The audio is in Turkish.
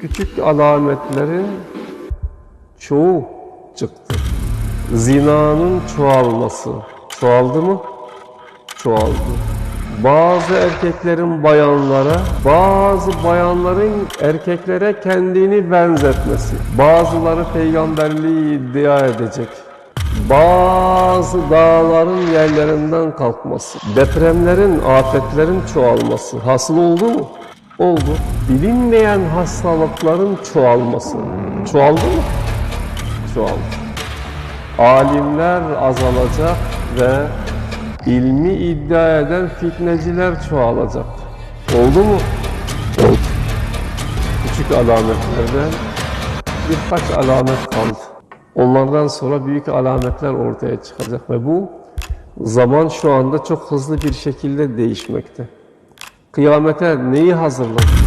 Küçük alametlerin çoğu çıktı. Zinanın çoğalması. Çoğaldı mı? Çoğaldı. Bazı erkeklerin bayanlara, bazı bayanların erkeklere kendini benzetmesi. Bazıları peygamberliği iddia edecek. Bazı dağların yerlerinden kalkması. Depremlerin, afetlerin çoğalması. Hasıl oldu mu? Oldu. Bilinmeyen hastalıkların çoğalması. Çoğaldı mı? Çoğaldı. Alimler azalacak ve ilmi iddia eden fitneciler çoğalacak. Oldu mu? Oldu. Küçük alametlerden birkaç alamet kaldı. Onlardan sonra büyük alametler ortaya çıkacak ve bu zaman şu anda çok hızlı bir şekilde değişmekte. Kıyamete neyi hazırladık?